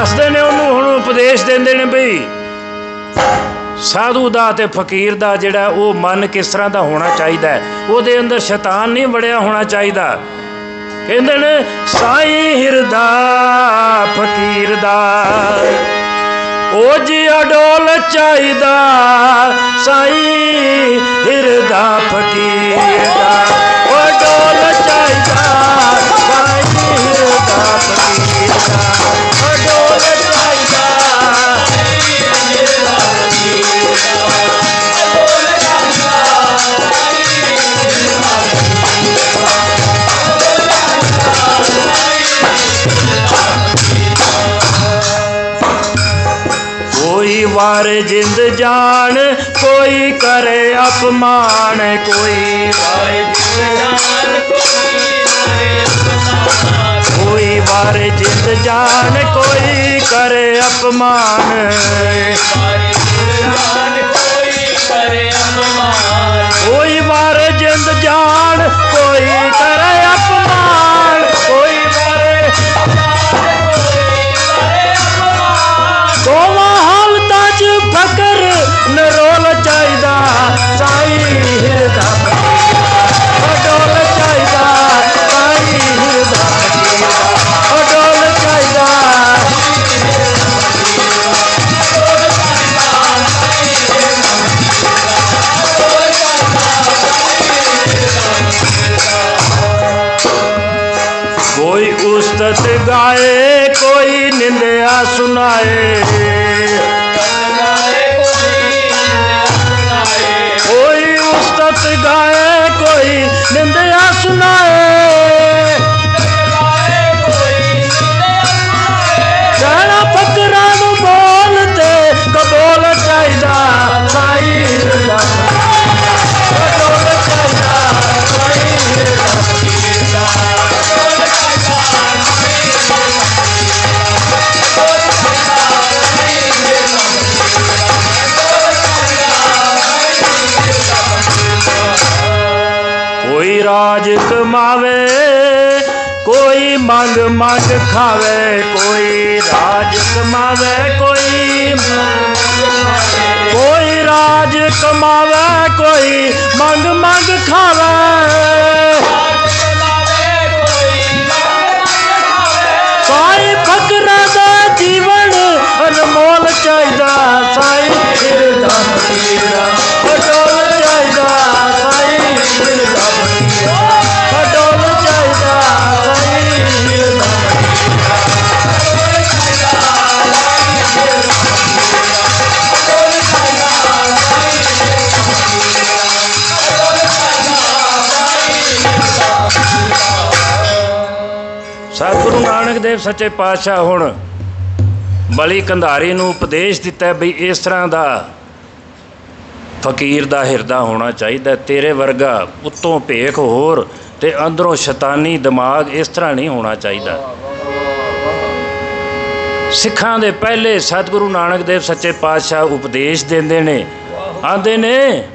ਦੱਸਦੇ ਨੇ ਉਹਨੂੰ, ਹੁਣ ਉਪਦੇਸ਼ ਦਿੰਦੇ ਨੇ ਬਈ। ਸਾਧੂ ਦਾ ਤੇ ਫਕੀਰ ਦਾ ਜਿਹੜਾ ਉਹ ਮਨ ਕਿਸ ਤਰ੍ਹਾਂ ਦਾ ਹੋਣਾ ਚਾਹੀਦਾ ਹੈ, ਉਹਦੇ ਅੰਦਰ ਸ਼ੈਤਾਨ ਨਹੀਂ ਵੜਿਆ ਹੋਣਾ ਚਾਹੀਦਾ। ਕਹਿੰਦੇ ਨੇ, ਸਾਈ ਹਿਰਦਾ, ਫਕੀਰ ਦਾ ਉਹ ਜੀ ਅਡੋਲ ਚਾਹੀਦਾ, ਸਾਈ ਹਿਰਦਾ, ਫਕੀਰ ਦਾ ਉਹ ਡੋਲ ਕੋਈ ਵਾਰ ਜਿੰਦ ਜਾਣ ਕੋਈ ਕਰੇ ਅਪਮਾਨ, ਕੋਈ ਵਾਰ ਕੋਈ ਵਾਰ ਜਿੰਦ ਜਾਣ ਕੋਈ ਕਰੇ ਅਪਮਾਨ। ਉਸਤਤ ਗਾਏ ਕੋਈ ਨਿੰਦਿਆ ਸੁਣਾਏ। ਕੋਈ ਰਾਜ ਕਮਾਵੇ, ਕੋਈ ਮੰਗ ਮੰਗ ਖਾਵੇ, ਕੋਈ ਰਾਜ ਕਮਾਵੇ, ਕੋਈ ਕੋਈ ਰਾਜ ਕਮਾਵੇ, ਕੋਈ ਮੰਗ ਮੰਗ ਖਾਵੇ। ਸਾਈ ਫਕਰਾਂ ਦਾ ਜੀਵਨ ਅਨਮੋਲ ਚਾਹੀਦਾ। ਸਤਿਗੁਰੂ ਨਾਨਕ ਦੇਵ ਸੱਚੇ ਪਾਤਸ਼ਾਹ ਹੁਣ ਬਲੀ ਕੰਧਾਰੀ ਨੂੰ ਉਪਦੇਸ਼ ਦਿੱਤਾ ਵੀ ਇਸ ਤਰ੍ਹਾਂ ਦਾ ਫਕੀਰ ਦਾ ਹਿਰਦਾ ਹੋਣਾ ਚਾਹੀਦਾ ਤੇਰੇ ਵਰਗਾ ਉੱਤੋਂ ਭੇਖ ਹੋਰ ਤੇ ਅੰਦਰੋਂ ਸ਼ੈਤਾਨੀ ਦਿਮਾਗ ਇਸ ਤਰ੍ਹਾਂ ਨਹੀਂ ਹੋਣਾ ਚਾਹੀਦਾ। ਸਿੱਖਾਂ ਦੇ ਪਹਿਲੇ ਸਤਿਗੁਰੂ ਨਾਨਕ ਦੇਵ ਸੱਚੇ ਪਾਤਸ਼ਾਹ ਉਪਦੇਸ਼ ਦਿੰਦੇ ਨੇ। ਆਂਦੇ ਨੇ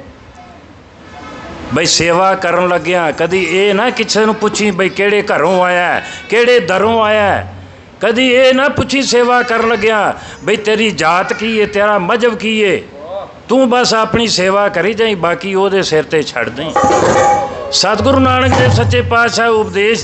ਬਈ ਸੇਵਾ ਕਰਨ ਲੱਗਿਆ, ਕਦੀ ਇਹ ਨਾ ਕਿਸੇ ਨੂੰ ਪੁੱਛੀ ਬਈ ਕਿਹੜੇ ਘਰੋਂ ਆਇਆ ਕਿਹੜੇ ਦਰੋਂ ਆਇਆ ਕਦੀ ਇਹ ਨਾ ਪੁੱਛੀ ਸੇਵਾ ਕਰਨ ਲੱਗਿਆ, ਬਈ ਤੇਰੀ ਜਾਤ ਕੀ ਹੈ ਤੇਰਾ ਮਜਹਬ ਕੀ ਹੈ ਤੂੰ ਬਸ ਆਪਣੀ ਸੇਵਾ ਕਰੀ ਜਾਈ, ਬਾਕੀ ਉਹਦੇ ਸਿਰ ਤੇ ਛੱਡ ਦੇਈ। ਸਤਿਗੁਰੂ ਨਾਨਕ ਦੇਵ ਸੱਚੇ ਪਾਤਸ਼ਾਹ ਉਪਦੇਸ਼